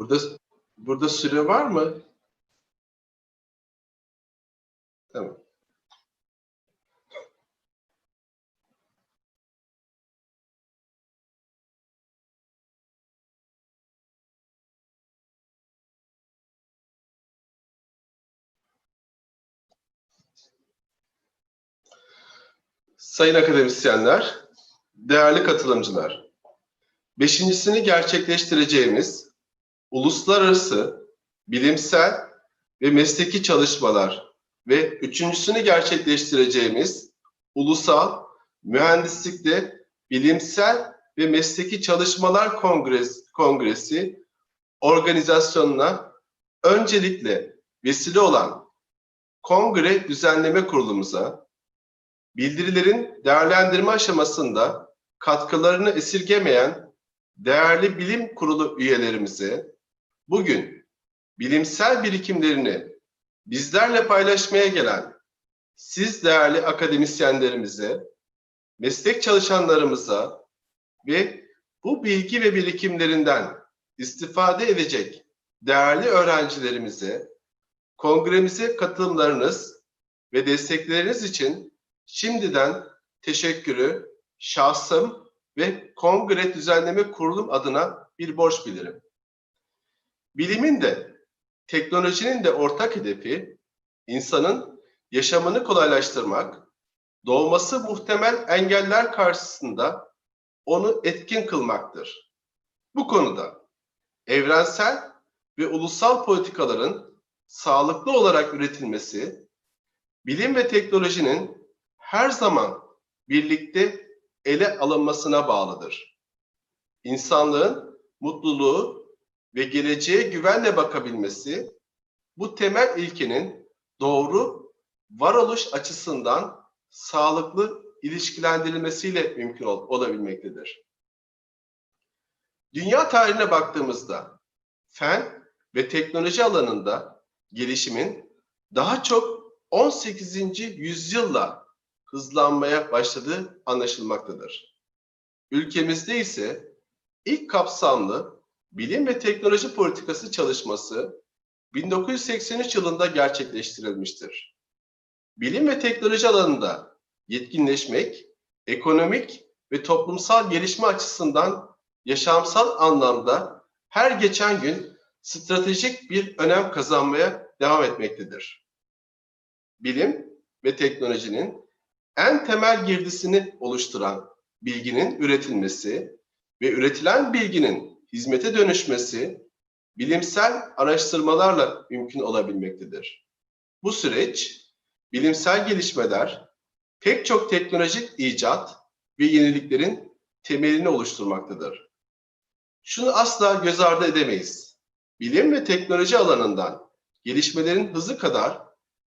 Burada burada süre var mı? Tamam. Sayın akademisyenler, değerli katılımcılar, beşincisini gerçekleştireceğimiz uluslararası bilimsel ve mesleki çalışmalar ve üçüncüsünü gerçekleştireceğimiz ulusal mühendislikte bilimsel ve mesleki çalışmalar kongres, kongresi organizasyonuna öncelikle vesile olan kongre düzenleme kurulumuza bildirilerin değerlendirme aşamasında katkılarını esirgemeyen değerli bilim kurulu üyelerimize bugün bilimsel birikimlerini bizlerle paylaşmaya gelen siz değerli akademisyenlerimize, meslek çalışanlarımıza ve bu bilgi ve birikimlerinden istifade edecek değerli öğrencilerimize kongremize katılımlarınız ve destekleriniz için şimdiden teşekkürü şahsım ve kongre düzenleme kurulum adına bir borç bilirim. Bilimin de teknolojinin de ortak hedefi insanın yaşamını kolaylaştırmak, doğması muhtemel engeller karşısında onu etkin kılmaktır. Bu konuda evrensel ve ulusal politikaların sağlıklı olarak üretilmesi, bilim ve teknolojinin her zaman birlikte ele alınmasına bağlıdır. İnsanlığın mutluluğu ve geleceğe güvenle bakabilmesi bu temel ilkenin doğru varoluş açısından sağlıklı ilişkilendirilmesiyle mümkün ol- olabilmektedir. Dünya tarihine baktığımızda fen ve teknoloji alanında gelişimin daha çok 18. yüzyılla hızlanmaya başladığı anlaşılmaktadır. Ülkemizde ise ilk kapsamlı bilim ve teknoloji politikası çalışması 1983 yılında gerçekleştirilmiştir. Bilim ve teknoloji alanında yetkinleşmek, ekonomik ve toplumsal gelişme açısından yaşamsal anlamda her geçen gün stratejik bir önem kazanmaya devam etmektedir. Bilim ve teknolojinin en temel girdisini oluşturan bilginin üretilmesi ve üretilen bilginin hizmete dönüşmesi bilimsel araştırmalarla mümkün olabilmektedir. Bu süreç bilimsel gelişmeler, pek çok teknolojik icat ve yeniliklerin temelini oluşturmaktadır. Şunu asla göz ardı edemeyiz. Bilim ve teknoloji alanından gelişmelerin hızı kadar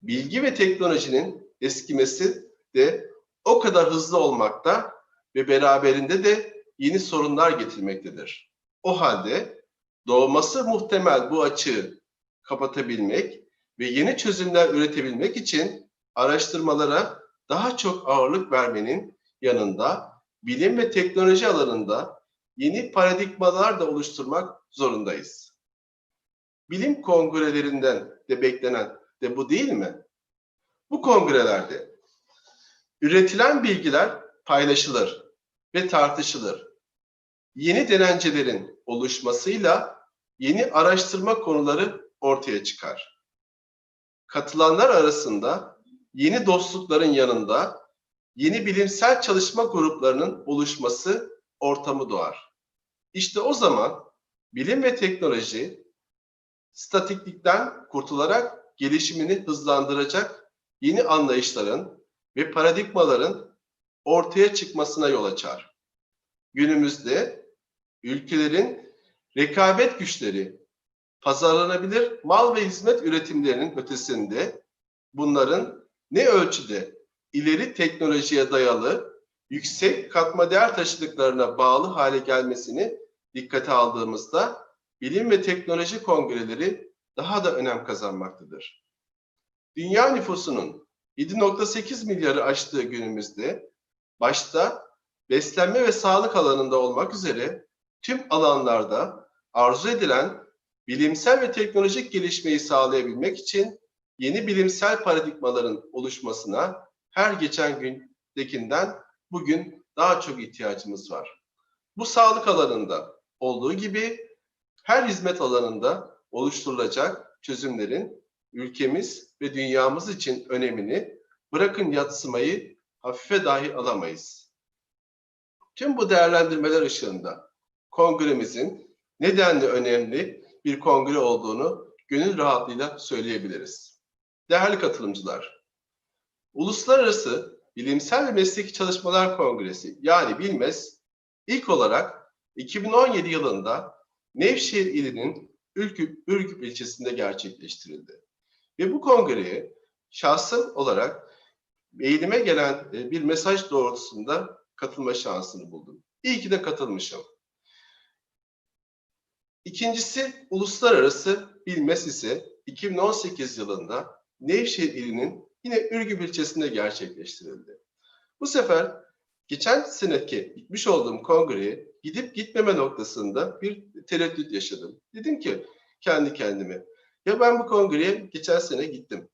bilgi ve teknolojinin eskimesi de o kadar hızlı olmakta ve beraberinde de yeni sorunlar getirmektedir. O halde doğması muhtemel bu açığı kapatabilmek ve yeni çözümler üretebilmek için araştırmalara daha çok ağırlık vermenin yanında bilim ve teknoloji alanında yeni paradigmalar da oluşturmak zorundayız. Bilim kongrelerinden de beklenen de bu değil mi? Bu kongrelerde üretilen bilgiler paylaşılır ve tartışılır. Yeni denencelerin oluşmasıyla yeni araştırma konuları ortaya çıkar. Katılanlar arasında yeni dostlukların yanında yeni bilimsel çalışma gruplarının oluşması ortamı doğar. İşte o zaman bilim ve teknoloji statiklikten kurtularak gelişimini hızlandıracak yeni anlayışların ve paradigmaların ortaya çıkmasına yol açar. Günümüzde ülkelerin rekabet güçleri, pazarlanabilir mal ve hizmet üretimlerinin ötesinde bunların ne ölçüde ileri teknolojiye dayalı yüksek katma değer taşıdıklarına bağlı hale gelmesini dikkate aldığımızda bilim ve teknoloji kongreleri daha da önem kazanmaktadır. Dünya nüfusunun 7.8 milyarı aştığı günümüzde başta beslenme ve sağlık alanında olmak üzere tüm alanlarda arzu edilen bilimsel ve teknolojik gelişmeyi sağlayabilmek için yeni bilimsel paradigmaların oluşmasına her geçen gündekinden bugün daha çok ihtiyacımız var. Bu sağlık alanında olduğu gibi her hizmet alanında oluşturulacak çözümlerin ülkemiz ve dünyamız için önemini bırakın yatsımayı hafife dahi alamayız. Tüm bu değerlendirmeler ışığında kongremizin nedenli önemli bir kongre olduğunu gönül rahatlığıyla söyleyebiliriz. Değerli katılımcılar, Uluslararası Bilimsel ve Mesleki Çalışmalar Kongresi yani BİLMES ilk olarak 2017 yılında Nevşehir ilinin Ürgüp, Ürgüp ilçesinde gerçekleştirildi. Ve bu kongreye şahsım olarak eğilime gelen e, bir mesaj doğrultusunda katılma şansını buldum. İyi ki de katılmışım. İkincisi uluslararası bilmez ise 2018 yılında Nevşehir ilinin yine Ürgüp ilçesinde gerçekleştirildi. Bu sefer geçen seneki gitmiş olduğum kongreye gidip gitmeme noktasında bir tereddüt yaşadım. Dedim ki kendi kendime ya ben bu kongreye geçen sene gittim.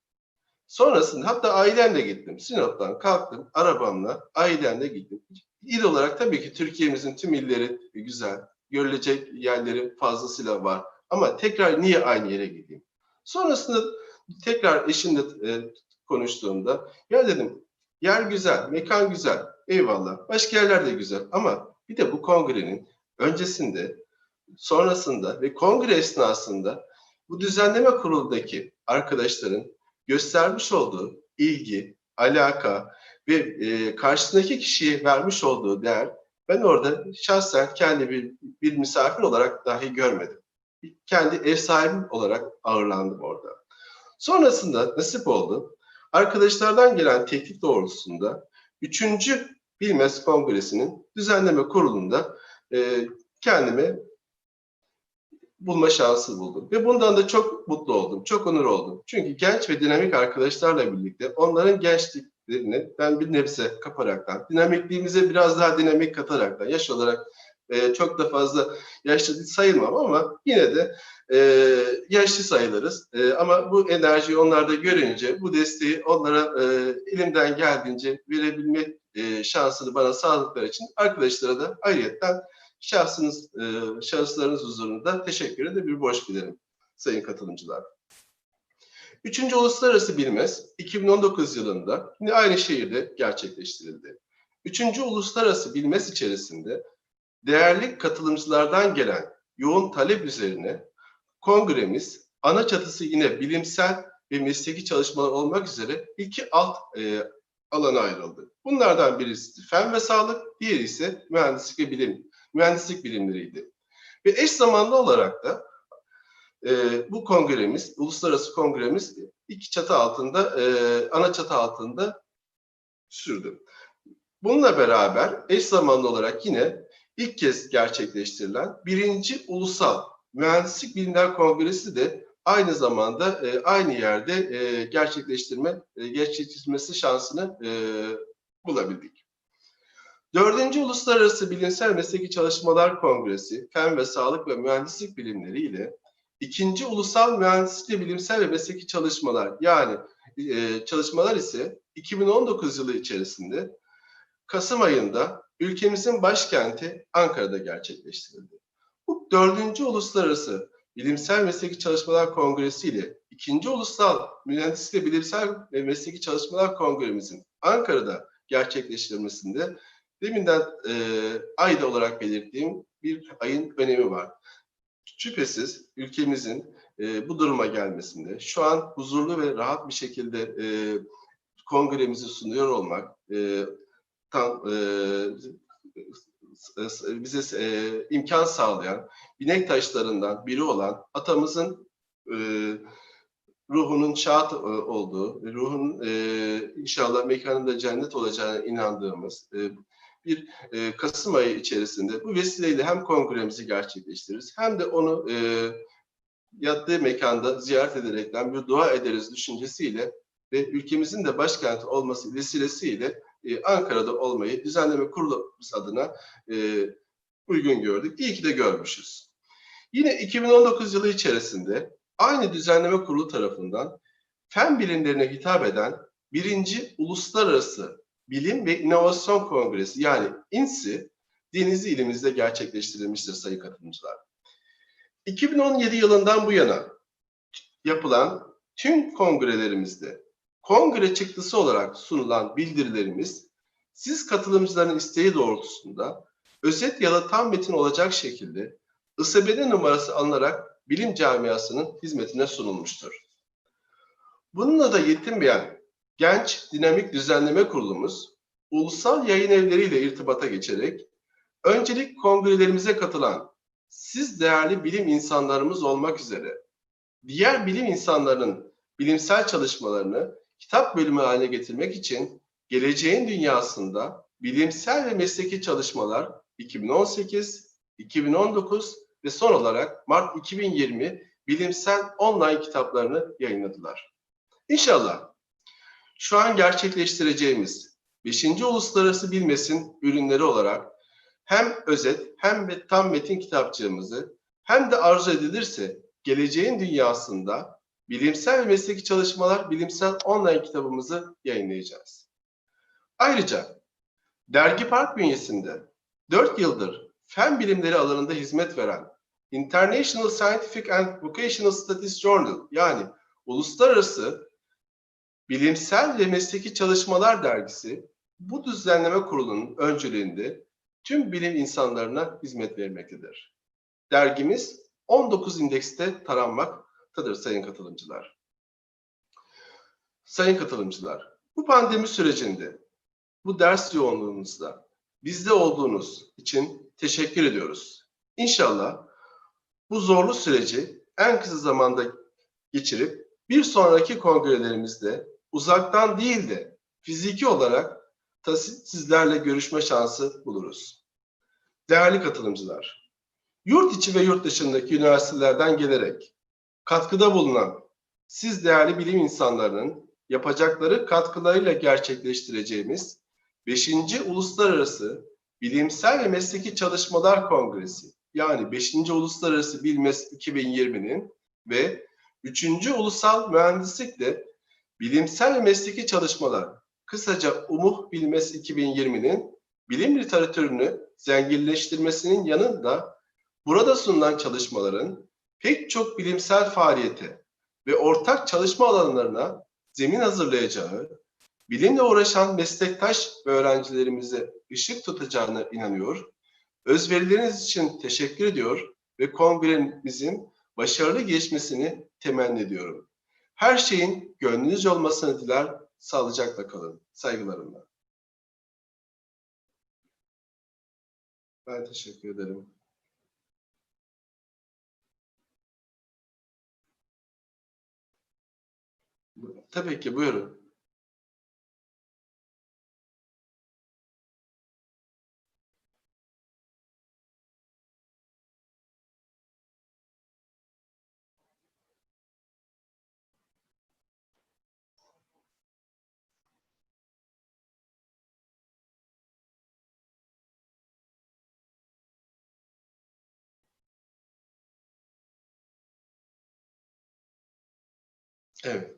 Sonrasında hatta ailemle gittim. Sinop'tan kalktım arabamla ailemle gittim. İl olarak tabii ki Türkiye'mizin tüm illeri güzel. Görülecek yerleri fazlasıyla var. Ama tekrar niye aynı yere gideyim? Sonrasında tekrar eşimle e, konuştuğumda ya dedim yer güzel, mekan güzel. Eyvallah. Başka yerler de güzel ama bir de bu kongrenin öncesinde, sonrasında ve kongre esnasında bu düzenleme kurulundaki arkadaşların göstermiş olduğu ilgi, alaka ve e, karşısındaki kişiye vermiş olduğu değer ben orada şahsen kendi bir, bir misafir olarak dahi görmedim. Kendi ev sahibim olarak ağırlandım orada. Sonrasında nasip oldu. Arkadaşlardan gelen teklif doğrultusunda 3. Bilmez Kongresi'nin düzenleme kurulunda e, kendime bulma şansı buldum. Ve bundan da çok mutlu oldum, çok onur oldum. Çünkü genç ve dinamik arkadaşlarla birlikte onların gençliklerini ben bir nebze kaparaktan, dinamikliğimize biraz daha dinamik kataraktan, yaş olarak e, çok da fazla yaşlı sayılmam ama yine de e, yaşlı sayılırız. E, ama bu enerjiyi onlarda görünce, bu desteği onlara e, elimden geldiğince verebilme e, şansını bana sağladıkları için arkadaşlara da ayrıyetten şahsınız, e, şahıslarınız huzurunda teşekkür ederim, bir borç bilirim sayın katılımcılar. Üçüncü Uluslararası Bilmez 2019 yılında yine aynı şehirde gerçekleştirildi. Üçüncü Uluslararası Bilmez içerisinde değerli katılımcılardan gelen yoğun talep üzerine kongremiz ana çatısı yine bilimsel ve mesleki çalışmalar olmak üzere iki alt e, alana ayrıldı. Bunlardan birisi fen ve sağlık, diğeri ise mühendislik ve bilim, mühendislik bilimleriydi. Ve eş zamanlı olarak da e, bu kongremiz, uluslararası kongremiz iki çatı altında, e, ana çatı altında sürdü. Bununla beraber eş zamanlı olarak yine ilk kez gerçekleştirilen birinci ulusal mühendislik bilimler kongresi de aynı zamanda e, aynı yerde e, gerçekleştirme e, gerçekleştirmesi şansını e, bulabildik. Dördüncü Uluslararası Bilimsel Mesleki Çalışmalar Kongresi, Fen ve Sağlık ve Mühendislik Bilimleri ile ikinci Ulusal Mühendislik Bilimsel ve Mesleki Çalışmalar yani e, çalışmalar ise 2019 yılı içerisinde Kasım ayında ülkemizin başkenti Ankara'da gerçekleştirildi. Bu dördüncü Uluslararası Bilimsel Mesleki Çalışmalar Kongresi ile ikinci Ulusal Mühendislik ve Bilimsel ve Mesleki Çalışmalar Kongremizin Ankara'da gerçekleştirilmesinde deminden e, ayda olarak belirttiğim bir ayın önemi var. Şüphesiz ülkemizin e, bu duruma gelmesinde şu an huzurlu ve rahat bir şekilde e, kongremizi sunuyor olmak e, tam e, bize e, imkan sağlayan binek taşlarından biri olan atamızın e, ruhunun şahat e, olduğu, ruhun e, inşallah mekanında cennet olacağına inandığımız e, bir e, Kasım ayı içerisinde bu vesileyle hem kongremizi gerçekleştiririz hem de onu e, yattığı mekanda ziyaret ederekten bir dua ederiz düşüncesiyle ve ülkemizin de başkenti olması vesilesiyle e, Ankara'da olmayı düzenleme kurulu adına e, uygun gördük. İyi ki de görmüşüz. Yine 2019 yılı içerisinde aynı düzenleme kurulu tarafından fen bilimlerine hitap eden birinci Uluslararası Bilim ve İnovasyon Kongresi yani INSI Denizli ilimizde gerçekleştirilmiştir sayın katılımcılar. 2017 yılından bu yana yapılan tüm kongrelerimizde kongre çıktısı olarak sunulan bildirilerimiz siz katılımcıların isteği doğrultusunda özet ya da tam metin olacak şekilde ISBN numarası alınarak bilim camiasının hizmetine sunulmuştur. Bununla da yetinmeyen genç dinamik düzenleme kurulumuz ulusal yayın evleriyle irtibata geçerek öncelik kongrelerimize katılan siz değerli bilim insanlarımız olmak üzere diğer bilim insanlarının bilimsel çalışmalarını kitap bölümü haline getirmek için geleceğin dünyasında bilimsel ve mesleki çalışmalar 2018, 2019 ve son olarak Mart 2020 bilimsel online kitaplarını yayınladılar. İnşallah şu an gerçekleştireceğimiz 5. Uluslararası Bilmes'in ürünleri olarak hem özet hem de tam metin kitapçığımızı hem de arzu edilirse geleceğin dünyasında bilimsel ve mesleki çalışmalar bilimsel online kitabımızı yayınlayacağız. Ayrıca Dergi Park bünyesinde 4 yıldır fen bilimleri alanında hizmet veren International Scientific and Vocational Studies Journal yani Uluslararası Bilimsel ve Mesleki Çalışmalar Dergisi bu düzenleme kurulunun öncülüğünde tüm bilim insanlarına hizmet vermektedir. Dergimiz 19 indekste taranmaktadır sayın katılımcılar. Sayın katılımcılar, bu pandemi sürecinde, bu ders yoğunluğunuzda bizde olduğunuz için teşekkür ediyoruz. İnşallah bu zorlu süreci en kısa zamanda geçirip bir sonraki kongrelerimizde uzaktan değil de fiziki olarak sizlerle görüşme şansı buluruz. Değerli katılımcılar, yurt içi ve yurt dışındaki üniversitelerden gelerek katkıda bulunan siz değerli bilim insanlarının yapacakları katkılarıyla gerçekleştireceğimiz 5. Uluslararası Bilimsel ve Mesleki Çalışmalar Kongresi yani 5. Uluslararası Bilmes 2020'nin ve 3. Ulusal Mühendislikle Bilimsel ve Mesleki Çalışmalar kısaca UMUH Bilmes 2020'nin bilim literatürünü zenginleştirmesinin yanında burada sunulan çalışmaların pek çok bilimsel faaliyete ve ortak çalışma alanlarına zemin hazırlayacağı, bilimle uğraşan meslektaş ve öğrencilerimize ışık tutacağına inanıyor. Özverileriniz için teşekkür ediyor ve kongremizin başarılı geçmesini temenni ediyorum. Her şeyin gönlünüzce olmasını diler, sağlıcakla kalın. Saygılarımla. Ben teşekkür ederim. Tabii ki buyurun. Evet.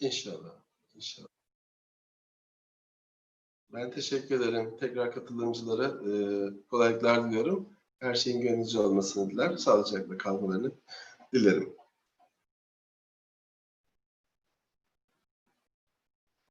İnşallah. İnşallah. Ben teşekkür ederim. Tekrar katılımcılara e, kolaylıklar diliyorum. Her şeyin gönlünüzce olmasını diler. Sağlıcakla kalmalarını dilerim.